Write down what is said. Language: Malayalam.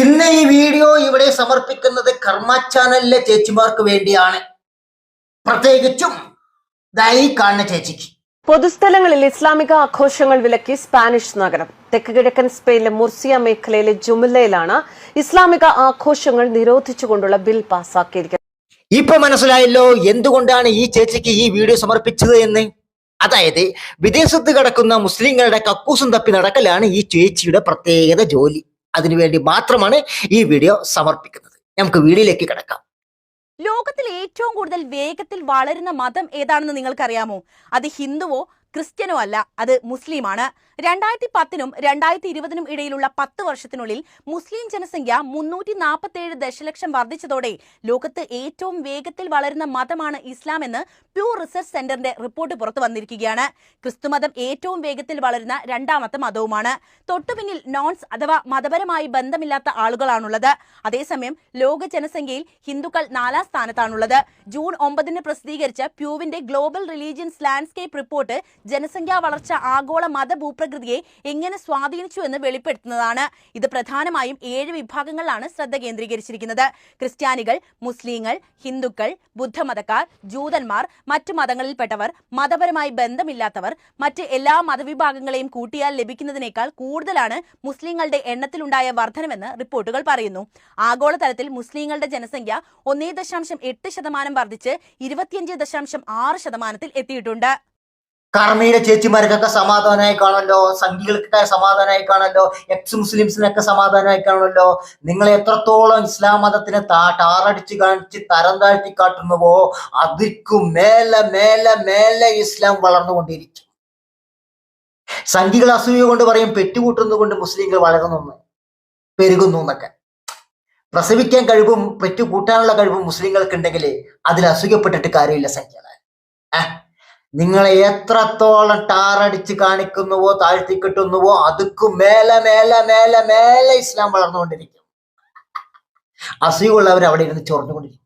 ഇന്ന് ഈ വീഡിയോ ഇവിടെ സമർപ്പിക്കുന്നത് കർമ്മ ചാനലിലെ ചേച്ചിമാർക്ക് വേണ്ടിയാണ്. പ്രത്യേകിച്ചും ദൈ കാണുന്ന ചേച്ചിക്ക്. പൊതുസ്ഥലങ്ങളിൽ ഇസ്ലാമിക ആഘോഷങ്ങൾ വിലക്കി സ്പാനിഷ് നഗരം. തെക്ക് കിഴക്കൻ സ്പെയിനിലെ മുർസിയ മേഖലയിലെ ജുമില്ലയിലാണ് ഇസ്ലാമിക ആഘോഷങ്ങൾ നിരോധിച്ചുകൊണ്ടുള്ള ബിൽ പാസാക്കിയിരിക്കുന്നത്. ഇപ്പൊ മനസ്സിലായല്ലോ എന്തുകൊണ്ടാണ് ഈ ചേച്ചിക്ക് ഈ വീഡിയോ സമർപ്പിച്ചത് എന്ന്. അതായത് വിദേശത്ത് കിടക്കുന്ന മുസ്ലിങ്ങളുടെ കക്കൂസും തപ്പി നടക്കലാണ് ഈ ചേച്ചിയുടെ പ്രത്യേകത ജോലി. അതിനുവേണ്ടി മാത്രമാണ് ഈ വീഡിയോ സമർപ്പിക്കുന്നത്. നമുക്ക് വീഡിയോയിലേക്ക് കിടക്കാം. ലോകത്തിൽ ഏറ്റവും കൂടുതൽ വേഗത്തിൽ വളരുന്ന മതം ഏതാണെന്ന് നിങ്ങൾക്കറിയാമോ? അത് ഹിന്ദുവോ ക്രിസ്ത്യനോ അല്ല അത് മുസ്ലിമാണ്. രണ്ടായിരത്തി പത്തിനും രണ്ടായിരത്തി ഇരുപതിനും ഇടയിലുള്ള പത്ത് വർഷത്തിനുള്ളിൽ മുസ്ലിം ജനസംഖ്യ മുന്നൂറ്റി നാൽപ്പത്തേഴ് ദശലക്ഷം വർദ്ധിച്ചതോടെ ലോകത്ത് ഏറ്റവും വേഗത്തിൽ വളരുന്ന മതമാണ് ഇസ്ലാം എന്ന് പ്യൂർ റിസർച്ച് സെന്ററിന്റെ റിപ്പോർട്ട് പുറത്തു വന്നിരിക്കുകയാണ്. ക്രിസ്തുമതം ഏറ്റവും വേഗത്തിൽ വളരുന്ന രണ്ടാമത്തെ മതവുമാണ്. തൊട്ടുപിന്നിൽ നോൺസ് അഥവാ മതപരമായി ബന്ധമില്ലാത്ത ആളുകളാണുള്ളത്. അതേസമയം ലോക ജനസംഖ്യയിൽ ഹിന്ദുക്കൾ നാലാം സ്ഥാനത്താണുള്ളത്. ജൂൺ ഒമ്പതിന് പ്രസിദ്ധീകരിച്ച പ്യൂവിന്റെ ഗ്ലോബൽ റിലീജിയൻസ് ലാൻഡ്സ്കേപ്പ് റിപ്പോർട്ട് ജനസംഖ്യാ വളർച്ച ആഗോള മതഭൂപ്രകൃതിയെ എങ്ങനെ സ്വാധീനിച്ചു എന്ന് വെളിപ്പെടുത്തുന്നതാണ്. ഇത് പ്രധാനമായും ഏഴ് വിഭാഗങ്ങളിലാണ് ശ്രദ്ധ കേന്ദ്രീകരിച്ചിരിക്കുന്നത്. ക്രിസ്ത്യാനികൾ മുസ്ലിങ്ങൾ ഹിന്ദുക്കൾ ബുദ്ധമതക്കാർ ജൂതന്മാർ മറ്റ് മതങ്ങളിൽപ്പെട്ടവർ മതപരമായി ബന്ധമില്ലാത്തവർ മറ്റ് എല്ലാ മതവിഭാഗങ്ങളെയും കൂട്ടിയാൽ ലഭിക്കുന്നതിനേക്കാൾ കൂടുതലാണ് മുസ്ലിങ്ങളുടെ എണ്ണത്തിലുണ്ടായ വർധനമെന്ന് റിപ്പോർട്ടുകൾ പറയുന്നു. ആഗോളതലത്തിൽ മുസ്ലിങ്ങളുടെ ജനസംഖ്യ ഒന്നേ ദശാംശം എട്ട് ശതമാനം വർദ്ധിച്ച് ഇരുപത്തിയഞ്ച് ദശാംശം ആറ് ശതമാനത്തിൽ എത്തിയിട്ടുണ്ട്. കർമ്മയുടെ ചേച്ചിമാർക്കൊക്കെ സമാധാനമായി കാണുമല്ലോ സംഘികൾക്കൊക്കെ സമാധാനമായി കാണുമല്ലോ എക്സ് മുസ്ലിംസിനൊക്കെ സമാധാനമായി കാണുമല്ലോ. നിങ്ങൾ എത്രത്തോളം ഇസ്ലാം മതത്തിനെ താ ടാറടിച്ച് കാണിച്ച് തരം താഴ്ത്തി കാട്ടുന്നുവോ അതിക്കും മേലെ മേലെ മേലെ ഇസ്ലാം വളർന്നുകൊണ്ടിരിക്കും. സംഘികൾ അസൂയ കൊണ്ട് പറയും പെറ്റുകൂട്ടുന്നത് കൊണ്ട് മുസ്ലിങ്ങൾ വളരുന്നു പെരുകുന്നു എന്നൊക്കെ. പ്രസവിക്കാൻ കഴിവും പെറ്റുകൂട്ടാനുള്ള കഴിവും മുസ്ലിങ്ങൾക്ക് ഉണ്ടെങ്കിൽ അതിൽ അസൂയപ്പെട്ടിട്ട് കാര്യമില്ല സംഖ്യകളെ ഏഹ്? നിങ്ങളെ എത്രത്തോളം ടാറടിച്ച് കാണിക്കുന്നുവോ താഴ്ത്തി കിട്ടുന്നുവോ അതുക്കു മേലെ മേലെ മേലെ മേലെ ഇസ്ലാം വളർന്നുകൊണ്ടിരിക്കും. അസുഖമുള്ളവർ അവിടെ ഇരുന്ന് ചൊറിഞ്ഞുകൊണ്ടിരിക്കും.